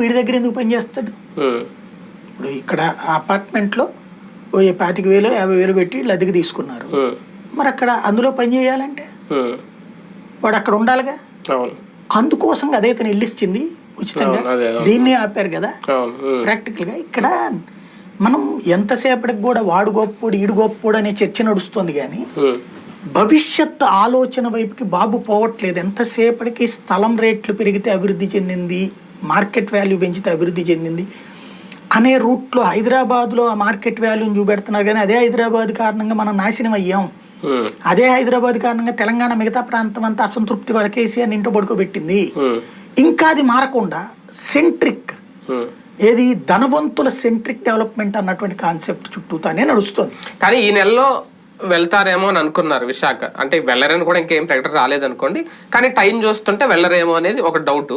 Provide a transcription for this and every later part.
వీడి దగ్గర ఎందుకు పని చేస్తాడు? ఉమ్, ఇప్పుడు ఇక్కడ అపార్ట్మెంట్లో ఓ పాతిక వేలు యాభై వేలు పెట్టి అద్దెకి తీసుకున్నారు. మరి అక్కడ అందులో పని చేయాలంటే? వాడు అక్కడ ఉండాలిగా? అందుకోసం అదే ఇతను ఉచితంగా. దీన్ని ఆపారు కదా? అవును ఉమ్, ప్రాక్టికల్గా ఇక్కడ మనం ఎంతసేపటికి కూడా వాడు గొప్పోడు ఈడు గొప్పోడు అనే చర్చ నడుస్తుంది కానీ ఉమ్, భవిష్యత్తు ఆలోచన వైపుకి బాబు పోవట్లేదు. ఎంతసేపటికి స్థలం రేట్లు పెరిగితే అభివృద్ధి చెందింది? మార్కెట్ వాల్యూ పెంచితే అభివృద్ధి చెందింది. అనే రూట్లో హైదరాబాద్లో ఆ మార్కెట్ వాల్యూని చూపెడుతున్నారు కానీ అదే హైదరాబాద్ కారణంగా మనం నాశనం అయ్యాం. అదే హైదరాబాద్ కారణంగా తెలంగాణ మిగతా ప్రాంతం అంతా అసంతృప్తి వాళ్ళ కేసీఆర్ ఇంటో పడుకోబెట్టింది. ఇంకా అది మారకుండా సెంట్రిక్. ఏది ధనవంతుల సెంట్రిక్ డెవలప్మెంట్ అన్నటువంటి కాన్సెప్ట్ చుట్టూతానే నడుస్తుంది. కానీ ఈ నెలలో వెళ్తారేమో అని అనుకున్నారు విశాఖ. అంటే వెళ్ళరని కూడా ఇంకేం ప్రకటన రాలేదనుకోండి. కానీ టైం చూస్తుంటే వెళ్ళరేమో అనేది ఒక డౌట్.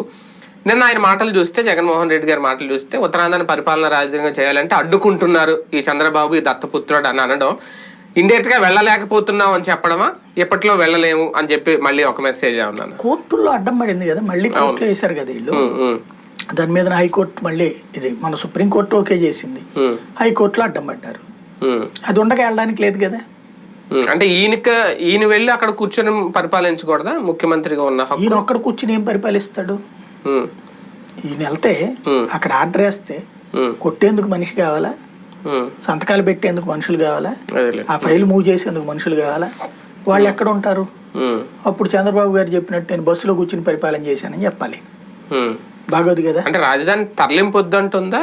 నిన్న ఆయన మాటలు చూస్తే జగన్మోహన్ రెడ్డి గారి మాటలు చూస్తే ఉత్తరాంధ్రని పరిపాలన రాజ్యాంగం చేయాలంటే అడ్డుకుంటున్నారు ఈ చంద్రబాబు ఈ దత్తపుత్రుడు అని అనడం. ఇండైరెక్ట్గా వెళ్ళలేకపోతున్నాం అని చెప్పడమా? ఎప్పట్లో వెళ్ళలేము అని చెప్పి మళ్ళీ ఒక మెసేజ్ అన్నాను కోర్టుల్లో అడ్డం పడింది కదా మళ్ళీ కోర్టులో వేశారు కదా వీళ్ళు. దాని మీద హైకోర్టు మళ్ళీ ఇది మన సుప్రీంకోర్టు ఓకే చేసింది. హైకోర్టులో అడ్డం పడ్డారు. అది ఉండగా వెళ్ళడానికి లేదు కదా. అంటే ఈయనక ఈయన వెళ్ళి అక్కడ కూర్చొని పరిపాలించకూడదా? ముఖ్యమంత్రిగా ఉన్న ఈయన ఒక్కడ కూర్చుని ఏం పరిపాలిస్తాడు? ఈయన వెళ్తే. అక్కడ ఆర్డర్ వేస్తే కొట్టేందుకు మనిషి కావాలా. సంతకాలు పెట్టేందుకు మనుషులు కావాలా? ఆ ఫైల్ మూవ్ చేసేందుకు మనుషులు కావాలా? వాళ్ళు ఎక్కడ ఉంటారు? అప్పుడు చంద్రబాబు గారు చెప్పినట్టు నేను బస్సులో కూర్చుని పరిపాలన చేశానని చెప్పాలి. బాగోదు కదా? అంటే రాజధాని తరలింపు వద్దంటుందా?